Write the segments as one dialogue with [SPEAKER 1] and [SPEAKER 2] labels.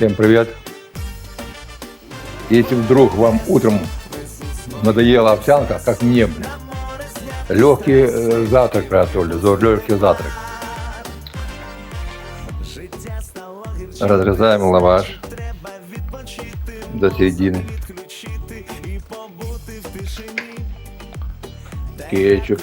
[SPEAKER 1] Всем привет. Если вдруг вам утром надоела овсянка, как мне, блин, легкий э, завтрак приготовлю, легкий завтрак. Разрезаем лаваш до середины. Кетчуп.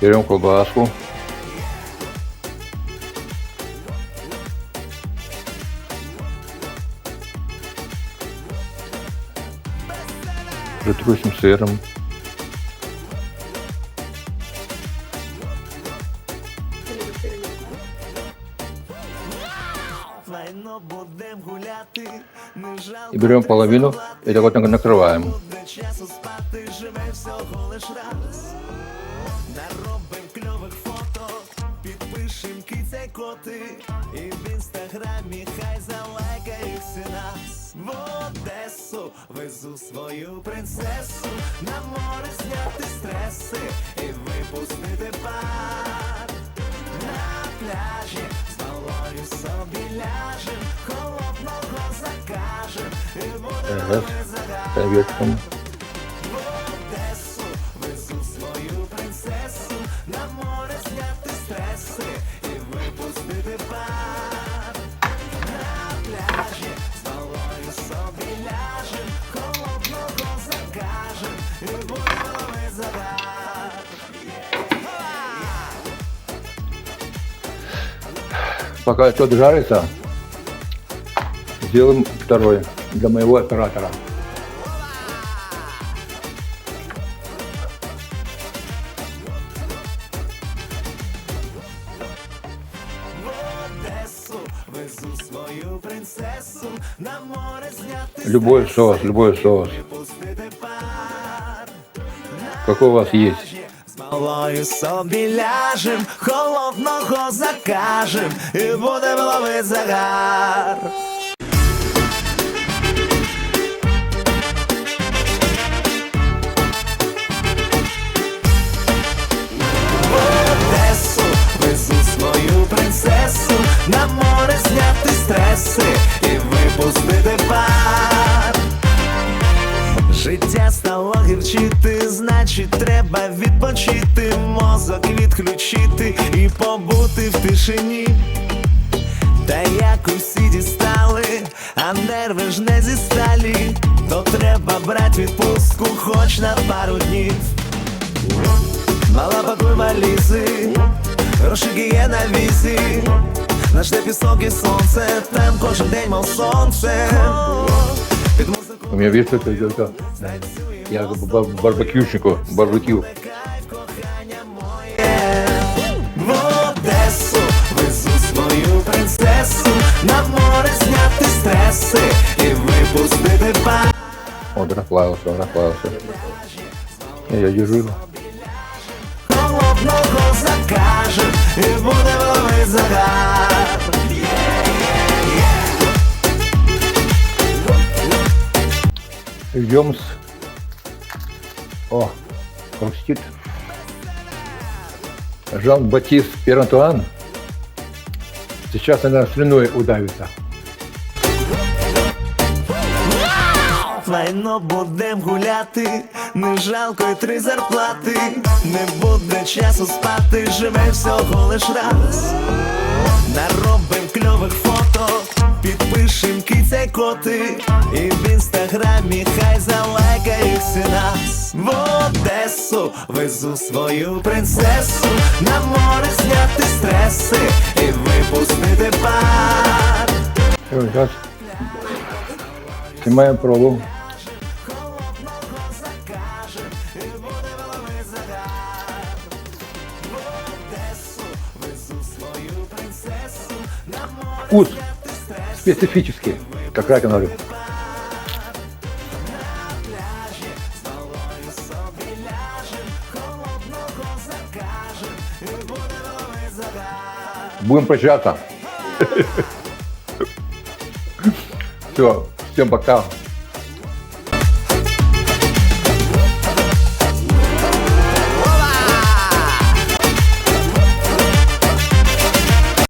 [SPEAKER 1] Берем колбаску. Притрусим сыром. И берем половину и так вот накрываем.
[SPEAKER 2] Наробим кльових фото, підпишем киця коти, і в інстаграмі хай залайкають всі нас. В Одесу везу свою принцесу, на море зняти стреси і випустити пар. На пляжі з малою собі ляжем, холодного закажем, і буде
[SPEAKER 1] Ага. Советском. Пока тот жарится, сделаем второй для моего оператора. Любой соус, любой соус. Какой у вас есть?
[SPEAKER 2] Малою собі ляжем, холодного закажем, і будемо ловити загар. Стало гірчити, значить треба відпочити, мозок відключити і побути в тишині. Та як усі дістали, а нерви ж не зі сталі, то треба брать відпустку хоч на пару днів. Мала пакуй валізи, грошики є на візі. Наш де пісок і сонце, там кожен день мов сонце. Під музику
[SPEAKER 1] У меня это, это, я барбекюшнику, барбекю.
[SPEAKER 2] В Одесу везу свою принцесу, на море зняти стреси і випустити пар.
[SPEAKER 1] Он расплавился, он расплавился. Не, Я держу.
[SPEAKER 2] Холодного закажем і будемо ловити загар.
[SPEAKER 1] Идем с... О, хрустит. Жан-Батист Пирантуан. Сейчас она слюной удавится.
[SPEAKER 2] Файно будем гуляти, не жалко й три зарплати, не буде часу спати, живе всього лиш раз. Наробим кльових фото, підпишем киця коти, і в інстаграмі хай залайкають всі нас в Одесу, везу свою принцесу, на море зняти стреси і випустити пар.
[SPEAKER 1] Зараз
[SPEAKER 2] Знімаємо прову. Вкус специфический, как раковина рыб. Будем прощаться. Все, всем пока.